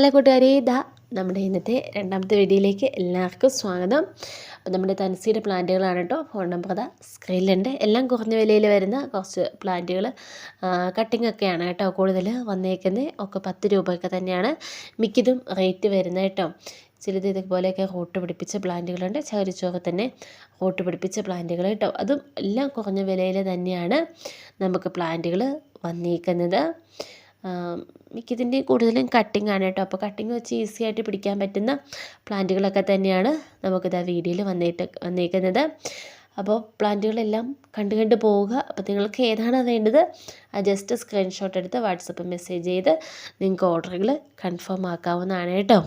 Hello കൂട്ടുകാരെ ഇതാ നമ്മുടെ ഇന്നത്തെ രണ്ടാമത്തെ വീഡിയോയിലേക്ക് എല്ലാവർക്കും സ്വാഗതം. അപ്പോൾ നമ്മുടെ തനസിയുടെ പ്ലാന്റുകളാണ് കേട്ടോ. ഫോൺ നമ്പർ അതാ സ്ക്രീനിലുണ്ട്. എല്ലാം കുറഞ്ഞ വിലയിൽ വരുന്ന കുറച്ച് പ്ലാന്റുകൾ കട്ടിംഗ് ഒക്കെയാണ് കേട്ടോ കൂടുതൽ വന്നേക്കുന്നത്. ഒക്കെ പത്ത് രൂപയൊക്കെ തന്നെയാണ് മിക്കതും റേറ്റ് വരുന്നത് കേട്ടോ. ചിലത് ഇതുപോലെയൊക്കെ റൂട്ട് പിടിപ്പിച്ച പ്ലാന്റുകളുണ്ട്. ചകിരിച്ചോറ് തന്നെ റൂട്ട് പിടിപ്പിച്ച പ്ലാന്റുകൾ കേട്ടോ. അതും എല്ലാം കുറഞ്ഞ വിലയിൽ തന്നെയാണ് നമുക്ക് പ്ലാന്റുകൾ വന്നേക്കുന്നത്. മിക്കതിന്റെയും കൂടുതലും കട്ടിംഗ് ആണ് കേട്ടോ. അപ്പോൾ കട്ടിംഗ് വെച്ച് ഈസി ആയിട്ട് പിടിക്കാൻ പറ്റുന്ന പ്ലാന്റുകളൊക്കെ തന്നെയാണ് നമുക്കിത് വീഡിയോയിൽ വന്നിട്ട് വന്നേക്കുന്നത്. അപ്പോൾ പ്ലാന്റുകളെല്ലാം കണ്ടു കണ്ട് പോവുക. അപ്പോൾ നിങ്ങൾക്ക് ഏതാണ് വേണ്ടത്? ആ ജസ്റ്റ് സ്ക്രീൻഷോട്ട് എടുത്ത് വാട്സപ്പ് മെസ്സേജ് ചെയ്ത് നിങ്ങൾക്ക് ഓർഡറുകൾ കൺഫേം ആക്കാവുന്നതാണ് കേട്ടോ.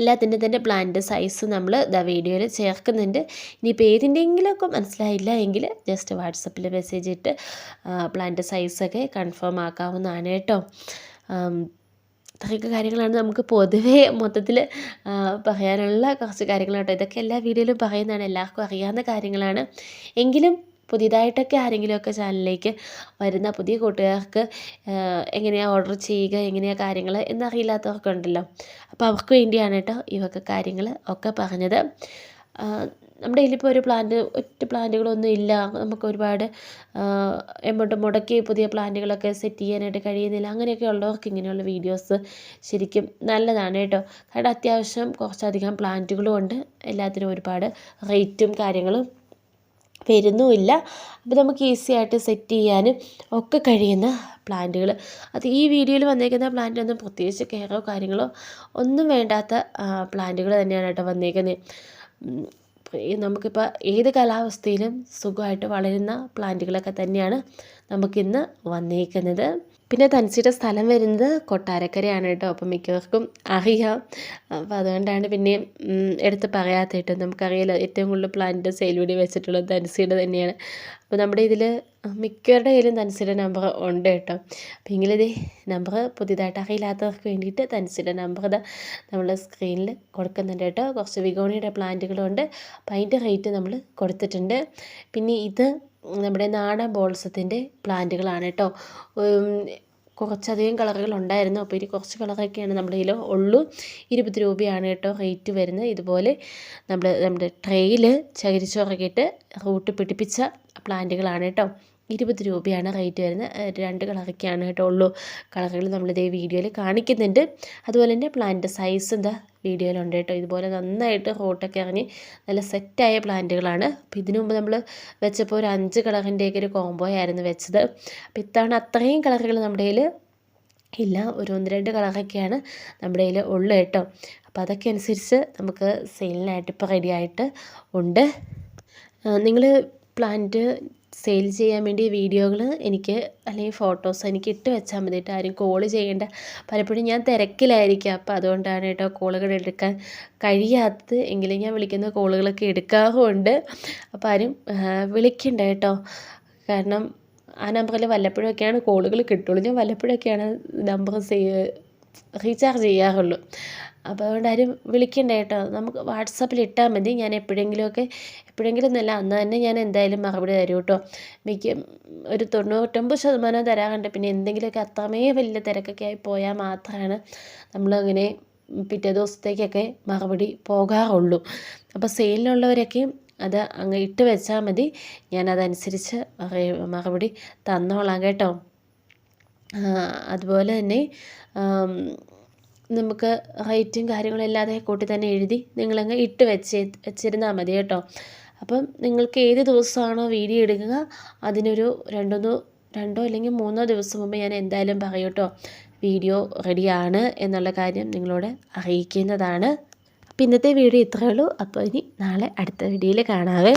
എല്ലാത്തിന്റെ തന്നെ പ്ലാന്റ് സൈസ് നമ്മൾ ദ വീഡിയോയിൽ ചേർക്കുന്നുണ്ട്. ഇനിയിപ്പോൾ ഏതിന്റെങ്കിലുമൊക്കെ മനസ്സിലായില്ല എങ്കിൽ ജസ്റ്റ് വാട്സപ്പിൽ മെസ്സേജ് ഇട്ട് പ്ലാന്റ് സൈസൊക്കെ കൺഫേം ആക്കാവുന്നതാണ് കേട്ടോ. ഇത്രയൊക്കെ കാര്യങ്ങളാണ് നമുക്ക് പൊതുവേ മൊത്തത്തിൽ പറയാനുള്ള കുറച്ച് കാര്യങ്ങളാണ് കേട്ടോ. ഇതൊക്കെ എല്ലാ വീഡിയോയിലും പറയുന്നതാണ്. എല്ലാവർക്കും അറിയാവുന്ന കാര്യങ്ങളാണ്. എങ്കിലും പുതിയതായിട്ടൊക്കെ ആരെങ്കിലുമൊക്കെ ചാനലിലേക്ക് വരുന്ന പുതിയ കൂട്ടുകാർക്ക് എങ്ങനെയാണ് ഓർഡർ ചെയ്യുക എങ്ങനെയാണ് കാര്യങ്ങൾ എന്നറിയില്ലാത്തവർക്ക് ഉണ്ടല്ലോ. അപ്പോൾ അവർക്ക് വേണ്ടിയാണ് കേട്ടോ ഇവയൊക്കെ കാര്യങ്ങൾ ഒക്കെ പറഞ്ഞത്. നമ്മുടെ കയ്യിലിപ്പോൾ ഒരു പ്ലാന്റ് ഒറ്റ പ്ലാന്റുകളൊന്നും ഇല്ല. നമുക്ക് ഒരുപാട് എമൗണ്ട് മുടക്കി പുതിയ പ്ലാന്റുകളൊക്കെ സെറ്റ് ചെയ്യാനായിട്ട് കഴിയുന്നില്ല. അങ്ങനെയൊക്കെ ഉള്ളവർക്ക് ഇങ്ങനെയുള്ള വീഡിയോസ് ശരിക്കും നല്ലതാണ് കേട്ടോ. കാരണം അത്യാവശ്യം കുറച്ചധികം പ്ലാന്റുകളും ഉണ്ട്. എല്ലാത്തിനും ഒരുപാട് റേറ്റും കാര്യങ്ങളും വരുന്നുമില്ല. അപ്പോൾ നമുക്ക് ഈസി ആയിട്ട് സെറ്റ് ചെയ്യാനും ഒക്കെ കഴിയുന്ന പ്ലാന്റുകൾ. അത് ഈ വീഡിയോയിൽ വന്നേക്കുന്ന പ്ലാന്റ് ഒന്നും പ്രത്യേകിച്ച് കെയറോ കാര്യങ്ങളോ ഒന്നും വേണ്ടാത്ത പ്ലാന്റുകൾ തന്നെയാണ് കേട്ടോ വന്നേക്കുന്നത്. നമുക്കിപ്പോൾ ഏത് കാലാവസ്ഥയിലും സുഖമായിട്ട് വളരുന്ന പ്ലാന്റുകളൊക്കെ തന്നെയാണ് നമുക്കിന്ന് വന്നേക്കുന്നത്. പിന്നെ തനിച്ചിയുടെ സ്ഥലം വരുന്നത് കൊട്ടാരക്കരയാണ് കേട്ടോ. അപ്പം മിക്കവർക്കും അറിയാം. അപ്പോൾ അതുകൊണ്ടാണ് പിന്നെ എടുത്ത് പറയാത്ത കേട്ടോ. നമുക്കറിയാലോ ഏറ്റവും കൂടുതൽ പ്ലാന്റ് സെയിൽ വീഡിയോ വെച്ചിട്ടുള്ളത് തൻസിയുടെ തന്നെയാണ്. അപ്പോൾ നമ്മുടെ ഇതിൽ മിക്കവരുടെ കയ്യിലും തൻസിയുടെ നമ്പർ ഉണ്ട് കേട്ടോ. അപ്പോൾ ഇങ്ങനെ നമ്പർ പുതിയതായിട്ട് അറിയില്ലാത്തവർക്ക് വേണ്ടിയിട്ട് തൻസിയുടെ നമ്പർ ഇതാ നമ്മൾ സ്ക്രീനിൽ കൊടുക്കുന്നുണ്ട് കേട്ടോ. കുറച്ച് വിഗോണിയുടെ പ്ലാന്റുകളുണ്ട് അപ്പോൾ അതിന്റെ റേറ്റ് നമ്മൾ കൊടുത്തിട്ടുണ്ട്. പിന്നെ ഇത് നമ്മുടെ നാടൻ ബോൾസത്തിന്റെ പ്ലാന്റുകളാണ് കേട്ടോ. കുറച്ചധികം കളറുകൾ ഉണ്ടായിരുന്നു അപ്പോൾ ഇനി കുറച്ച് കളറൊക്കെയാണ് നമ്മുടെ കയ്യിൽ ഉള്ളൂ. ഇരുപത് രൂപയാണ് കേട്ടോ റേറ്റ് വരുന്നത്. ഇതുപോലെ നമ്മൾ നമ്മുടെ ട്രെയിൽ ചകിരിച്ചോറൊക്കെ ഇട്ട് റൂട്ട് പിടിപ്പിച്ച പ്ലാന്റുകളാണ് കേട്ടോ. ഇരുപത് രൂപയാണ് റേറ്റ് വരുന്നത്. രണ്ട് കളറൊക്കെയാണ് കേട്ടോ ഉള്ളൂ. കളറുകൾ നമ്മളിതേ വീഡിയോയിൽ കാണിക്കുന്നുണ്ട്. അതുപോലെ തന്നെ പ്ലാന്റ് സൈസ് എന്താ വീഡിയോയിലുണ്ട് കേട്ടോ. ഇതുപോലെ നന്നായിട്ട് റോട്ടൊക്കെ ഇറങ്ങി നല്ല സെറ്റായ പ്ലാന്റുകളാണ് അപ്പോൾ ഇതിനു മുമ്പ് നമ്മൾ വെച്ചപ്പോൾ ഒരു അഞ്ച് കളറിന്റെയൊക്കെ ഒരു കോംബോ ആയിരുന്നു വെച്ചത്. അപ്പോൾ ഇത്തവണ അത്രയും കളറുകൾ നമ്മുടെ കയ്യിൽ ഇല്ല. ഒരു ഒന്ന് രണ്ട് കളറൊക്കെയാണ് നമ്മുടെ കയ്യിൽ ഉള്ളു കേട്ടോ. അപ്പോൾ അതൊക്കെ അനുസരിച്ച് നമുക്ക് സെയിലിനായിട്ട് ഇപ്പോൾ റെഡിയായിട്ട് ഉണ്ട്. നിങ്ങൾ പ്ലാന്റ് സെയിൽ ചെയ്യാൻ വേണ്ടി വീഡിയോകൾ എനിക്ക് അല്ലെങ്കിൽ ഫോട്ടോസ് എനിക്ക് ഇട്ട് വെച്ചാൽ മതി കേട്ടോ ആരും കോൾ ചെയ്യേണ്ട. പലപ്പോഴും ഞാൻ തിരക്കിലായിരിക്കും. അപ്പോൾ അതുകൊണ്ടാണ് കേട്ടോ കോളുകൾ എടുക്കാൻ കഴിയാത്തത്. എങ്കിലും ഞാൻ വിളിക്കുന്ന കോളുകളൊക്കെ എടുക്കാറുമുണ്ട്. അപ്പോൾ ആരും വിളിക്കണ്ട കേട്ടോ കാരണം ആ നമ്പറിൽ വല്ലപ്പോഴൊക്കെയാണ് കോളുകൾ കിട്ടുള്ളൂ. ഞാൻ വല്ലപ്പോഴൊക്കെയാണ് നമ്പർ സേവ് റീചാർജ് ചെയ്യാറുള്ളൂ. അപ്പോൾ അതുകൊണ്ട് ആരും വിളിക്കണ്ട കേട്ടോ. നമുക്ക് വാട്സപ്പിൽ ഇട്ടാൽ മതി. ഞാൻ എപ്പോഴെങ്കിലുമൊക്കെ എപ്പോഴെങ്കിലും എന്നല്ല അന്ന് തന്നെ ഞാൻ എന്തായാലും മറുപടി തരും കേട്ടോ. മിക്ക ഒരു തൊണ്ണൂറ്റൊമ്പത് ശതമാനം തരാറുണ്ട്. പിന്നെ എന്തെങ്കിലുമൊക്കെ അത്രമേ വലിയ തിരക്കൊക്കെ ആയി പോയാൽ മാത്രമാണ് നമ്മളങ്ങനെ പിറ്റേ ദിവസത്തേക്കൊക്കെ മറുപടി പോകാറുള്ളൂ. അപ്പോൾ സെയിലിനുള്ളവരൊക്കെ അത് അങ്ങ് ഇട്ട് വെച്ചാൽ മതി. ഞാനതനുസരിച്ച് മറുപടി തന്നോളാം കേട്ടോ. അതുപോലെ തന്നെ നമുക്ക് റേറ്റും കാര്യങ്ങളും എല്ലാം അതേ കൂട്ടി തന്നെ എഴുതി നിങ്ങളങ്ങ് ഇട്ട് വെച്ച് വെച്ചിരുന്നാൽ മതി കേട്ടോ. അപ്പം നിങ്ങൾക്ക് ഏത് ദിവസമാണോ വീഡിയോ എടുക്കുക അതിനൊരു രണ്ടോ രണ്ടോ അല്ലെങ്കിൽ മൂന്നോ ദിവസം മുമ്പ് ഞാൻ എന്തായാലും പറയും കേട്ടോ വീഡിയോ റെഡിയാണ് എന്നുള്ള കാര്യം നിങ്ങളോട് അറിയിക്കുന്നതാണ്. അപ്പം ഇന്നത്തെ വീഡിയോ ഇത്രയേ ഉള്ളൂ. അപ്പോൾ ഇനി നാളെ അടുത്ത വീഡിയോയിൽ കാണാവേ.